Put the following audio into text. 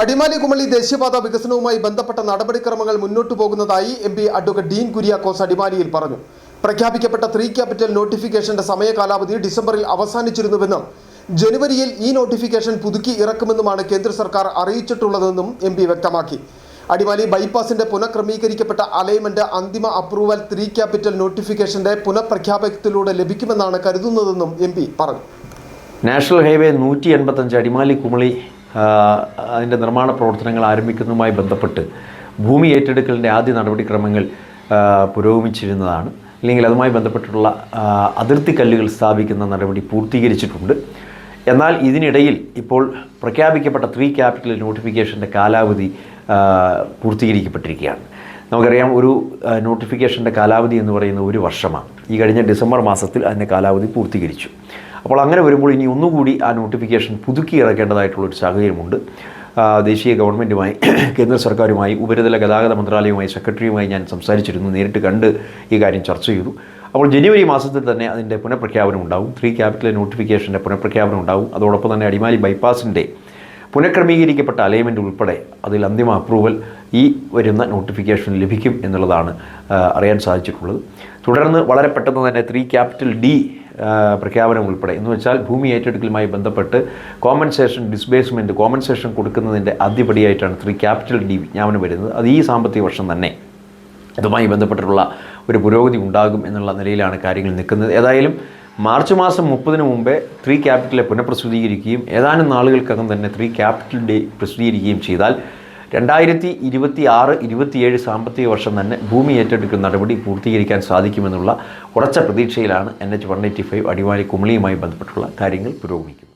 അടിമാലി കുമളി ദേശീയപാത വികസനവുമായി ബന്ധപ്പെട്ട നടപടിക്രമങ്ങൾ മുന്നോട്ടു പോകുന്നതായി M P advocate Dean Kuriakose അടിമാലിയിൽ പറഞ്ഞു. പ്രഖ്യാപിക്കപ്പെട്ട ത്രീ ക്യാപിറ്റൽ നോട്ടിഫിക്കേഷന്റെ സമയകാലാവധി ഡിസംബറിൽ അവസാനിച്ചിരുന്നുവെന്നും ജനുവരിയിൽ ഈ നോട്ടിഫിക്കേഷൻ പുതുക്കി ഇറക്കുമെന്നുമാണ് കേന്ദ്ര സർക്കാർ അറിയിച്ചിട്ടുള്ളതെന്നും എം പി വ്യക്തമാക്കി. അടിമാലി ബൈപ്പാസിന്റെ പുനഃക്രമീകരിക്കപ്പെട്ട അലൈൻമെന്റ് അന്തിമ അപ്രൂവൽ ത്രീ ക്യാപിറ്റൽ നോട്ടിഫിക്കേഷന്റെ പുനഃപ്രഖ്യാപനത്തിലൂടെ ലഭിക്കുമെന്നാണ് കരുതുന്നതെന്നും എം പറഞ്ഞു. നാഷണൽ ഹൈവേ നൂറ്റി എൺപത്തഞ്ച് അടിമാലി കുമളി അതിന്റെ നിർമ്മാണ പ്രവർത്തനങ്ങൾ ആരംഭിക്കുന്നതുമായി ബന്ധപ്പെട്ട് ഭൂമി ഏറ്റെടുക്കലിന്റെ ആദ്യ നടപടിക്രമങ്ങൾ പുരോഗമിച്ചിരുന്നതാണ്. അല്ലെങ്കിൽ അതുമായി ബന്ധപ്പെട്ടുള്ള അതിർത്തി കല്ലുകൾ സ്ഥാപിക്കുന്ന നടപടി പൂർത്തീകരിച്ചിട്ടുണ്ട്. എന്നാൽ ഇതിനിടയിൽ ഇപ്പോൾ പ്രഖ്യാപിക്കപ്പെട്ട ത്രീ ക്യാപിറ്റൽ നോട്ടിഫിക്കേഷന്റെ കാലാവധി പൂർത്തീകരിക്കപ്പെട്ടിരിക്കുകയാണ്. നമുക്കറിയാം ഒരു നോട്ടിഫിക്കേഷന്റെ കാലാവധി എന്ന് പറയുന്നത് ഒരു വർഷമാണ്. ഈ കഴിഞ്ഞ ഡിസംബർ മാസത്തിൽ അതിന്റെ കാലാവധി പൂർത്തീകരിച്ചു. അപ്പോൾ അങ്ങനെ വരുമ്പോൾ ഇനി ഒന്നുകൂടി ആ നോട്ടിഫിക്കേഷൻ പുതുക്കി ഇറക്കേണ്ടതായിട്ടുള്ളൊരു സാഹചര്യമുണ്ട്. ദേശീയ ഗവൺമെന്റുമായി കേന്ദ്ര സർക്കാരുമായി ഉപരിതല ഗതാഗത മന്ത്രാലയവുമായി സെക്രട്ടറിയുമായി ഞാൻ സംസാരിച്ചിരുന്നു നേരിട്ട് കണ്ട് ഈ കാര്യം ചർച്ച ചെയ്തു. അപ്പോൾ ജനുവരി മാസത്തിൽ തന്നെ അതിന്റെ പുനഃപ്രഖ്യാപനം ഉണ്ടാവും. ത്രീ ക്യാപിറ്റൽ നോട്ടിഫിക്കേഷന്റെ പുനഃപ്രഖ്യാപനം ഉണ്ടാവും. അതോടൊപ്പം തന്നെ അടിമാലി ബൈപ്പാസിന്റെ പുനഃക്രമീകരിക്കപ്പെട്ട അലൈൻമെന്റ് ഉൾപ്പെടെ അതിൽ അന്തിമ അപ്രൂവൽ ഈ വരുന്ന നോട്ടിഫിക്കേഷൻ ലഭിക്കും എന്നുള്ളതാണ് അറിയാൻ സാധിച്ചിട്ടുള്ളത്. തുടർന്ന് വളരെ പെട്ടെന്ന് തന്നെ ത്രീ ക്യാപിറ്റൽ ഡി പ്രഖ്യാപനം ഉൾപ്പെടെ. എന്ന് വെച്ചാൽ ഭൂമി ഏറ്റെടുക്കലുമായി ബന്ധപ്പെട്ട് കോമ്പൻസേഷൻ ഡിസ്ബേസ്മെന്റ് കോമ്പൻസേഷൻ കൊടുക്കുന്നതിന്റെ ആദ്യപടിയായിട്ടാണ് ത്രീ ക്യാപിറ്റൽ ഡി വിജ്ഞാപനം വരുന്നത്. അത് ഈ സാമ്പത്തിക വർഷം തന്നെ അതുമായി ബന്ധപ്പെട്ടിട്ടുള്ള ഒരു പുരോഗതി ഉണ്ടാകും എന്നുള്ള നിലയിലാണ് കാര്യങ്ങൾ നിൽക്കുന്നത്. ഏതായാലും മാർച്ച് മാസം മുപ്പതിന് മുമ്പേ ത്രീ ക്യാപിറ്റലെ പുനഃപ്രസിദ്ധീകരിക്കുകയും ഏതാനും നാളുകൾക്കകം തന്നെ ത്രീ ക്യാപിറ്റൽ ഡേ പ്രസിദ്ധീകരിക്കുകയും ചെയ്താൽ രണ്ടായിരത്തി ഇരുപത്തി ആറ് ഇരുപത്തിയേഴ് സാമ്പത്തിക വർഷം തന്നെ ഭൂമി ഏറ്റെടുക്കുന്ന നടപടി പൂർത്തീകരിക്കാൻ സാധിക്കുമെന്നുള്ള ഉറച്ച പ്രതീക്ഷയിലാണ് N H one eighty five Adimali കുമളിയുമായി ബന്ധപ്പെട്ടുള്ള കാര്യങ്ങൾ പുരോഗമിക്കുന്നത്.